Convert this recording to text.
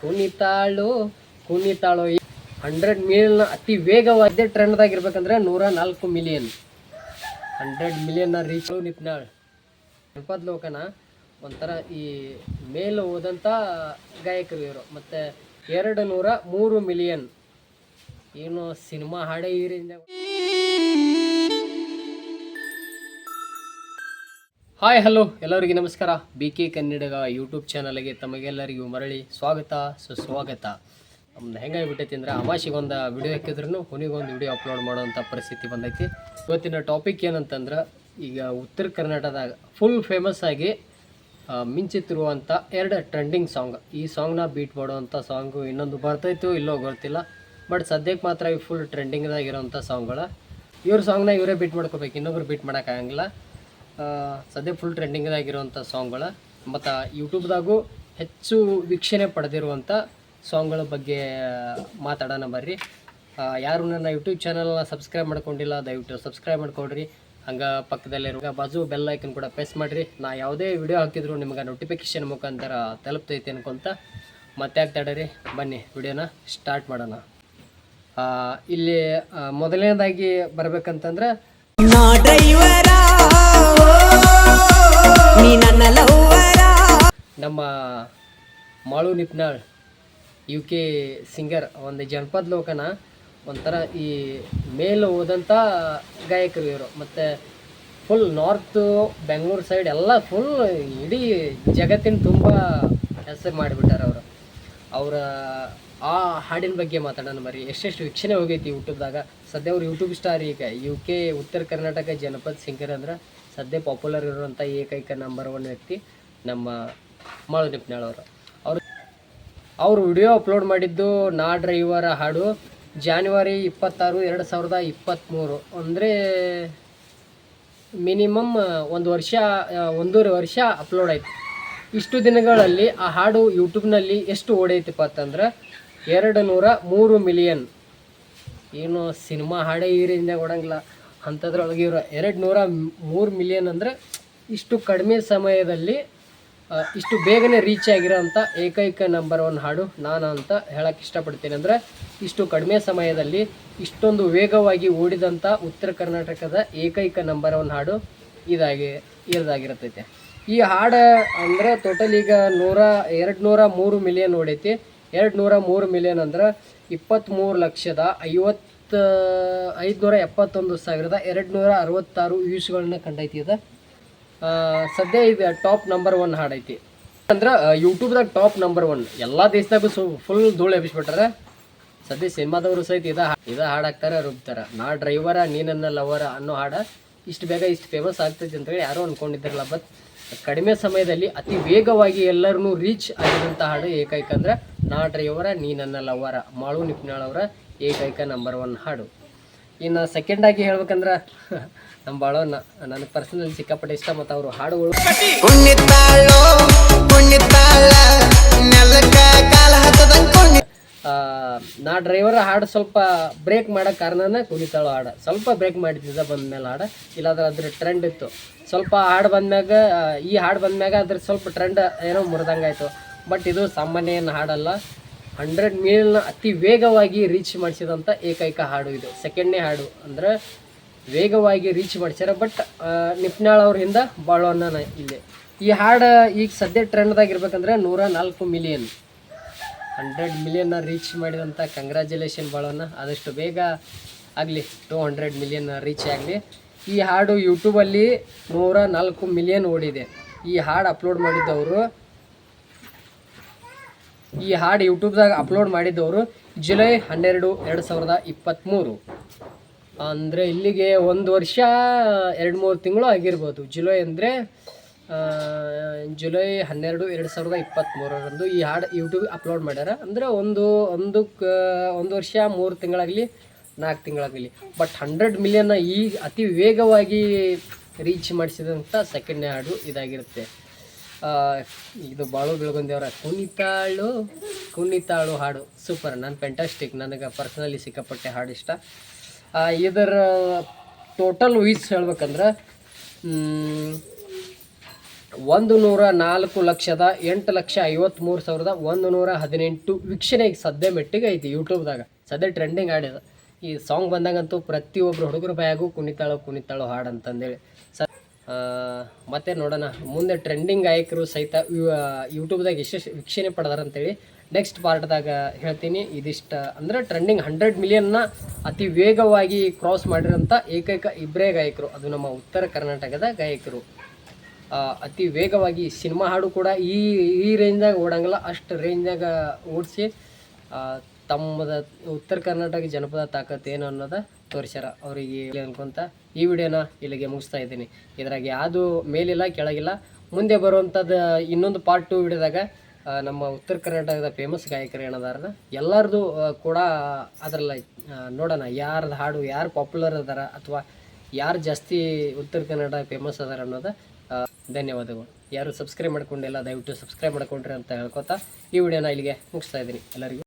ಕುಣಿತಾಳು ಕುಣಿತಾಳು. Hundred million ಅತಿ ವೇಗವಾದ ಟ್ರೆಂಡ್ದಾಗ ಇರ್ಬೇಕಂದ್ರೆ ನೂರ ನಾಲ್ಕು ಮಿಲಿಯನ್ ಹಂಡ್ರೆಡ್ ಮಿಲಿಯನ್ ರೀಚ್ ನಿಪ್ನಾಳ್. ಜನಪದ ಲೋಕನ ಒಂಥರ ಈ ಮೇಲೆ ಹೋದಂಥ ಗಾಯಕರು ಇವರು. ಮತ್ತು ಎರಡು ನೂರ ಮೂರು ಮಿಲಿಯನ್ ಏನು ಸಿನಿಮಾ ಹಾಡೇ ರೇಂಜ್ ಹಾಯ್ ಹಲೋ ಎಲ್ಲರಿಗೂ ನಮಸ್ಕಾರ. ಬಿ ಕೆ ಕನ್ನಡಗ ಯೂಟ್ಯೂಬ್ ಚಾನಲ್ಗೆ ತಮಗೆಲ್ಲರಿಗೂ ಮರಳಿ ಸ್ವಾಗತ, ಸುಸ್ವಾಗತ. ನಮ್ದು ಹೆಂಗಾಗಿಬಿಟ್ಟೈತಿ ಅಂದ್ರೆ ಅಮಾಶಿಗೊಂದು ವಿಡಿಯೋ ಹಾಕಿದ್ರು ಕೊನೆಗೊಂದು ವಿಡಿಯೋ ಅಪ್ಲೋಡ್ ಮಾಡೋವಂಥ ಪರಿಸ್ಥಿತಿ ಬಂದೈತಿ. ಇವತ್ತಿನ ಟಾಪಿಕ್ ಏನಂತಂದ್ರೆ ಈಗ ಉತ್ತರ ಕರ್ನಾಟಕದಾಗ ಫುಲ್ ಫೇಮಸ್ ಆಗಿ ಮಿಂಚುತ್ತಿರುವಂಥ ಎರಡು ಟ್ರೆಂಡಿಂಗ್ ಸಾಂಗ್ ಈ ಸಾಂಗ್ನ ಬೀಟ್ ಮಾಡುವಂಥ ಸಾಂಗು ಇನ್ನೊಂದು ಬರ್ತೈತೋ ಇಲ್ಲೋ ಗೊತ್ತಿಲ್ಲ. ಬಟ್ ಸದ್ಯಕ್ಕೆ ಮಾತ್ರ ಈ ಫುಲ್ ಟ್ರೆಂಡಿಂಗ್ದಾಗ ಸಾಂಗ್ಗಳ ಇವ್ರ ಸಾಂಗ್ನ ಇವರೇ ಬೀಟ್ ಮಾಡ್ಕೋಬೇಕು. ಇನ್ನೊಬ್ರು ಬೀಟ್ ಮಾಡೋಕ್ಕಾಗಂಗಿಲ್ಲ ಸದ್ಯ ಫುಲ್ ಟ್ರೆಂಡಿಂಗ್ದಾಗಿರುವಂಥ ಸಾಂಗ್ಗಳ ಮತ್ತು ಯೂಟ್ಯೂಬ್ದಾಗೂ ಹೆಚ್ಚು ವೀಕ್ಷಣೆ ಪಡೆದಿರುವಂಥ ಸಾಂಗ್ಗಳ ಬಗ್ಗೆ ಮಾತಾಡೋಣ ಬರ್ರಿ. ಯಾರು ನನ್ನ ಯೂಟ್ಯೂಬ್ ಚಾನಲ್ನ ಸಬ್ಸ್ಕ್ರೈಬ್ ಮಾಡ್ಕೊಂಡಿಲ್ಲ, ದಯವಿಟ್ಟು ಸಬ್ಸ್ಕ್ರೈಬ್ ಮಾಡ್ಕೊಡ್ರಿ. ಹಂಗೆ ಪಕ್ಕದಲ್ಲಿರುವ ಬಾಜು ಬೆಲ್ ಐಕನ್ ಕೂಡ ಪ್ರೆಸ್ ಮಾಡಿರಿ. ನಾ ಯಾವುದೇ ವಿಡಿಯೋ ಹಾಕಿದ್ರು ನಿಮ್ಗೆ ನೋಟಿಫಿಕೇಶನ್ ಮುಖಾಂತರ ತಲುಪ್ತೈತೆ ಅನ್ಕೊಂತ ಮತ್ತೆ ತಡರಿ ಬನ್ನಿ ವಿಡಿಯೋನ ಸ್ಟಾರ್ಟ್ ಮಾಡೋಣ. ಇಲ್ಲಿ ಮೊದಲನೇದಾಗಿ ಬರ್ಬೇಕಂತಂದ್ರೆ ನಮ್ಮ Malu Nipnal U K singer ಒಂದು ಜನಪದ ಲೋಕನ, ಒಂಥರ ಈ ಮೇಲೆ ಹೋದಂಥ ಗಾಯಕರು ಇವರು. ಮತ್ತು ಫುಲ್ ನಾರ್ತು ಬೆಂಗಳೂರು ಸೈಡ್ ಎಲ್ಲ ಫುಲ್ ಇಡೀ ಜಗತ್ತಿನ ತುಂಬ ಹೆಸರು ಮಾಡಿಬಿಟ್ಟಾರೆ ಅವರು. ಅವರ ಆ ಹಾಡಿನ ಬಗ್ಗೆ ಮಾತಾಡೋಣ ಬರೀ ಎಷ್ಟೆಷ್ಟು ವೀಕ್ಷಣೆ ಹೋಗೈತಿ ಯೂಟ್ಯೂಬ್ದಾಗ. ಸದ್ಯ ಅವ್ರು ಯೂಟ್ಯೂಬ್ ಸ್ಟಾರ್ ಈಗ. ಯು ಕೆ ಉತ್ತರ ಕರ್ನಾಟಕ ಜನಪದ ಸಿಂಗರ್ ಅಂದ್ರೆ ಸದ್ಯ ಪಾಪ್ಯುಲರ್ ಇರುವಂಥ ಏಕೈಕ ನಂಬರ್ ಒನ್ ವ್ಯಕ್ತಿ ನಮ್ಮ ಮಾಳು ನಿಪ್ನಾಳ್ ಅವರು. ಅವರು ವಿಡಿಯೋ ಅಪ್ಲೋಡ್ ಮಾಡಿದ್ದು ನಾ ಡ್ರೈವರ ಹಾಡು. ಜಾನ್ವರಿ ಇಪ್ಪತ್ತಾರು, ಎರಡು ಸಾವಿರದ ಇಪ್ಪತ್ತ್ಮೂರು ಅಂದರೆ ಮಿನಿಮಮ್ ಒಂದು ವರ್ಷ ಒಂದೂವರೆ ವರ್ಷ ಅಪ್ಲೋಡ್ ಆಯಿತು. ಇಷ್ಟು ದಿನಗಳಲ್ಲಿ ಆ ಹಾಡು ಯೂಟ್ಯೂಬ್ನಲ್ಲಿ ಎಷ್ಟು ಓಡೈತಪ್ಪ ಅಂತಂದ್ರೆ ಎರಡು ನೂರ ಮೂರು ಮಿಲಿಯನ್. ಏನು ಸಿನಿಮಾ ಹಾಡೇ ಈ ರೇಂಜ್ನಾಗ ಓಡಂಗಿಲ್ಲ. ಅಂಥದ್ರೊಳಗೆ ಇವರು ಎರಡು ನೂರ ಮೂರು ಮಿಲಿಯನ್ ಅಂದರೆ ಇಷ್ಟು ಕಡಿಮೆ ಸಮಯದಲ್ಲಿ ಇಷ್ಟು ಬೇಗನೆ ರೀಚ್ ಆಗಿರೋಂಥ ಏಕೈಕ ನಂಬರ್ ಒನ್ ಹಾಡು ನಾನು ಅಂತ ಹೇಳಕ್ಕೆ ಇಷ್ಟಪಡ್ತೀನಿ. ಅಂದರೆ ಇಷ್ಟು ಕಡಿಮೆ ಸಮಯದಲ್ಲಿ ಇಷ್ಟೊಂದು ವೇಗವಾಗಿ ಓಡಿದಂಥ ಉತ್ತರ ಕರ್ನಾಟಕದ ಏಕೈಕ ನಂಬರ್ ಒನ್ ಹಾಡು ಇದಾಗಿ ಇದಾಗಿರ್ತೈತೆ ಈ ಹಾಡು ಅಂದರೆ ಟೋಟಲ್ ಈಗ ನೂರ ಎರಡು ನೂರ ಮೂರು ಮಿಲಿಯನ್ ಓಡೈತಿ. ಎರಡು ನೂರ ಮೂರು ಮಿಲಿಯನ್ ಅಂದ್ರೆ ಇಪ್ಪತ್ತ್ಮೂರು ಲಕ್ಷದ ಐವತ್ತು, ಐದುನೂರ ಎಪ್ಪತ್ತೊಂದು ಸಾವಿರದ ಎರಡು ನೂರ ಅರವತ್ತಾರು ವ್ಯೂಸ್ಗಳನ್ನ ಕಂಡೈತಿ ಇದು ಸದ್ಯ ಇದು ಟಾಪ್ ನಂಬರ್ ಒನ್ ಹಾಡೈತಿ ಅಂದ್ರೆ ಯೂಟ್ಯೂಬ್ದಾಗ ಟಾಪ್ ನಂಬರ್ ಒನ್ ಎಲ್ಲ ದೇಶದಾಗೂ ಸು ಫುಲ್ ಧೂಳು ಎಬ್ಬಿಸ್ಬಿಟ್ರೆ ಸದ್ಯ ಸಿನಿಮಾದವರು ಸಹಿತ ಇದ ಇದ ಹಾಡಾಕ್ತಾರೆ ರುಬ್ತಾರೆ. ನಾ ಡ್ರೈವರ ನೀನನ್ನ ಲವರ ಅನ್ನೋ ಹಾಡ ಇಷ್ಟು ಬೇಗ ಇಷ್ಟು ಫೇಮಸ್ ಆಗ್ತೈತಿ ಅಂತೇಳಿ ಯಾರೋ ಅಂದ್ಕೊಂಡಿದ್ದಿರಲ್ಲ ಬಟ್ ಕಡಿಮೆ ಸಮಯದಲ್ಲಿ ಅತಿ ವೇಗವಾಗಿ ಎಲ್ಲರನ್ನೂ ರೀಚ್ ಆಗಿದಂಥ ಹಾಡು ಏಕೈಕ ಅಂದ್ರೆ, ನಾ ಡ್ರೈವರ ನೀ ನನ್ನ ಲವರ ಮಾಳು ನಿಪ್ನಾಳವರ ಏಕೈಕ ನಂಬರ್ ಒನ್ ಹಾಡು. ಇನ್ನು ಸೆಕೆಂಡ್ ಆಗಿ ಹೇಳ್ಬೇಕಂದ್ರೆ ನಮ್ಮ ಬಾಳೋ ನನಗೆ ಪರ್ಸನಲ್ ಸಿಕ್ಕಾಪಟ್ಟೆ ಇಷ್ಟ ಮತ್ತು ಅವರು ಹಾಡುಗಳು. ನಾ ಡ್ರೈವರ್ ಹಾಡು ಸ್ವಲ್ಪ ಬ್ರೇಕ್ ಮಾಡೋ ಕಾರಣನ ಕುಣಿತಾಳು ಹಾಡು. ಸ್ವಲ್ಪ ಬ್ರೇಕ್ ಮಾಡಿದ್ದ ಬಂದ್ಮೇಲೆ ಹಾಡು ಇಲ್ಲಾದ್ರೆ ಅದ್ರ ಟ್ರೆಂಡ್ ಇತ್ತು. ಸ್ವಲ್ಪ ಹಾಡು ಬಂದ್ಮ್ಯಾಗ ಈ ಹಾಡು ಬಂದ್ಮ್ಯಾಗ ಅದ್ರ ಸ್ವಲ್ಪ ಟ್ರೆಂಡ್ ಏನೋ ಮುರಿದಂಗಾಯ್ತು. ಬಟ್ ಇದು ಸಾಮಾನ್ಯ ಏನು ಹಾಡಲ್ಲ. ಹಂಡ್ರೆಡ್ ಮಿಲಿಯನ್ ಅತಿ ವೇಗವಾಗಿ ರೀಚ್ ಮಾಡಿಸಿದಂಥ ಏಕೈಕ ಹಾಡು ಇದು. ಸೆಕೆಂಡ್ನೇ ಹಾಡು ಅಂದ್ರೆ ವೇಗವಾಗಿ ರೀಚ್ ಮಾಡಿಸ್ಯಾರ ಬಟ್ ನಿಪ್ನಾಳ್ ಅವ್ರ ಹಿಂದ ಬಾಳೋನ್ನ ಇಲ್ಲಿ. ಈ ಹಾಡು ಈಗ ಸದ್ಯ ಟ್ರೆಂಡ್ದಾಗ ಇರ್ಬೇಕಂದ್ರೆ ನೂರ ನಾಲ್ಕು ಮಿಲಿಯನ್ ಹಂಡ್ರೆಡ್ ಮಿಲಿಯನ್ನ ರೀಚ್ ಮಾಡಿದಂಥ ಕಂಗ್ರ್ಯಾಚುಲೇಷನ್ ಬಾಳೋಣ ಆದಷ್ಟು ಬೇಗ ಆಗಲಿ ಟೂ ಹಂಡ್ರೆಡ್ ಮಿಲಿಯನ್ ರೀಚ್ ಆಗಲಿ. ಈ ಹಾಡು ಯೂಟ್ಯೂಬಲ್ಲಿ ನೂರ ನಾಲ್ಕು ಮಿಲಿಯನ್ ಓಡಿದೆ. ಈ ಹಾಡು ಅಪ್ಲೋಡ್ ಮಾಡಿದ್ದವರು ಈ ಹಾಡು ಯೂಟ್ಯೂಬ್ದಾಗ ಅಪ್ಲೋಡ್ ಮಾಡಿದ್ದವರು ಜುಲೈ ಹನ್ನೆರಡು, ಎರಡು ಸಾವಿರದ ಇಪ್ಪತ್ತ್ಮೂರು ಅಂದರೆ ಇಲ್ಲಿಗೆ ಒಂದು ವರ್ಷ, ಎರಡು ಮೂರು ತಿಂಗಳು ಆಗಿರ್ಬೋದು. ಜುಲೈ ಅಂದರೆ ಜುಲೈ ಹನ್ನೆರಡು, ಎರಡು ಸಾವಿರದ ಇಪ್ಪತ್ತ್ಮೂರರಂದು ಈ ಹಾಡು ಯೂಟ್ಯೂಬ್ ಅಪ್ಲೋಡ್ ಮಾಡ್ಯಾರ. ಅಂದರೆ ಒಂದು ಒಂದು ಒಂದು ವರ್ಷ, ಮೂರು ತಿಂಗಳಾಗಲಿ, ನಾಲ್ಕು ತಿಂಗಳಾಗಲಿ. ಬಟ್ ಹಂಡ್ರೆಡ್ ಮಿಲಿಯನ್ನ ಈ ಅತಿ ವೇಗವಾಗಿ ರೀಚ್ ಮಾಡಿಸಿದಂಥ ಸೆಕೆಂಡ್ನೇ ಹಾಡು ಇದಾಗಿರುತ್ತೆ. ಇದು ಬಾಳು ಬೆಳಗೊಂದೇವ್ರ ಕುಣಿತಾಳು ಕುಣಿತಾಳು ಹಾಡು. ಸೂಪರ್ ನಾನು ಫೆಂಟಾಸ್ಟಿಕ್ ನನಗೆ ಪರ್ಸ್ನಲಿ ಸಿಕ್ಕಾಪಟ್ಟೆ ಹಾಡು ಇಷ್ಟ. ಇದರ ಟೋಟಲ್ ವೀಸ್ ಹೇಳ್ಬೇಕಂದ್ರೆ ಒಂದು ನೂರ ನಾಲ್ಕು ಲಕ್ಷದ ಎಂಟು ಲಕ್ಷ ಐವತ್ತ್ಮೂರು ಸಾವಿರದ ಒಂದು ನೂರ ಹದಿನೆಂಟು ವೀಕ್ಷಣೆ ಸದ್ಯ ಮೆಟ್ಟಿಗೆ ಐತಿ ಯೂಟ್ಯೂಬ್ದಾಗ ಸದ್ಯ ಟ್ರೆಂಡಿಂಗ್ ಆಡಿದ ಈ ಸಾಂಗ್ ಬಂದಾಗಂತೂ ಪ್ರತಿಯೊಬ್ಬರು ಹುಡುಗರು ಬಾಯಾಗೂ ಕುಣಿತಾಳು ಕುಣಿತಾಳು ಹಾಡು ಅಂತಂದೇಳಿ ಮತ್ತೆ ನೋಡೋಣ. ಮುಂದೆ ಟ್ರೆಂಡಿಂಗ್ ಗಾಯಕರು ಸಹಿತ ಯೂಟ್ಯೂಬ್ದಾಗ ಎಷ್ಟು ವೀಕ್ಷಣೆ ಪಡೆದಾರ ಅಂತೇಳಿ ನೆಕ್ಸ್ಟ್ ಪಾರ್ಟ್ದಾಗ ಹೇಳ್ತೀನಿ. ಇದಿಷ್ಟ, ಅಂದ್ರೆ ಟ್ರೆಂಡಿಂಗ್ ಹಂಡ್ರೆಡ್ ಮಿಲಿಯನ್ನ ಅತಿ ವೇಗವಾಗಿ ಕ್ರಾಸ್ ಮಾಡಿರೋಂಥ ಏಕೈಕ ಇಬ್ಬರೇ ಗಾಯಕರು. ಅದು ನಮ್ಮ ಉತ್ತರ ಕರ್ನಾಟಕದ ಗಾಯಕರು. ಅತಿ ವೇಗವಾಗಿ ಸಿನಿಮಾ ಹಾಡು ಕೂಡ ಈ ಈ ರೇಂಜ್ದಾಗ ಓಡಂಗಿಲ್ಲ. ಅಷ್ಟು ರೇಂಜ್ದಾಗ ಓಡಿಸಿ ತಮ್ಮದ ಉತ್ತರ ಕರ್ನಾಟಕ ಜನಪದ ತಾಕತ್ತು ಏನು ಅನ್ನೋದ ತೋರಿಸ್ಯಾರ ಅವರಿಗೆ ಅನ್ಕೊಂತ ಈ ವಿಡಿಯೋನ ಇಲ್ಲಿಗೆ ಮುಗಿಸ್ತಾ ಇದ್ದೀನಿ. ಇದ್ರಾಗ ಯಾವುದು ಮೇಲಿಲ್ಲ, ಕೆಳಗಿಲ್ಲ. ಮುಂದೆ ಬರುವಂಥದ್ದು ಇನ್ನೊಂದು ಪಾರ್ಟ್ ಟು ವಿಡಿಯೋದಾಗ ನಮ್ಮ ಉತ್ತರ ಕರ್ನಾಟಕದ ಫೇಮಸ್ ಗಾಯಕರು ಏನದಾರದ ಎಲ್ಲರದು ಕೂಡ ಅದರಲ್ಲಿ ನೋಡೋಣ, ಯಾರ್ದು ಹಾಡು ಯಾರು ಪಾಪ್ಯುಲರ್ ಅದಾರ ಅಥವಾ ಯಾರು ಜಾಸ್ತಿ ಉತ್ತರ ಕನ್ನಡ ಫೇಮಸ್ ಅದಾರ ಅನ್ನೋದು ಧನ್ಯವಾದಗಳು. ಯಾರು ಸಬ್ಸ್ಕ್ರೈಬ್ ಮಾಡ್ಕೊಂಡಿಲ್ಲ, ದಯವಿಟ್ಟು ಸಬ್ಸ್ಕ್ರೈಬ್ ಮಾಡ್ಕೊಂಡ್ರಿ ಅಂತ ಹೇಳ್ಕೊತಾ ಈ ವಿಡಿಯೋನ ಇಲ್ಲಿಗೆ ಮುಗಿಸ್ತಾ ಇದ್ದೀನಿ. ಎಲ್ಲರಿಗೂ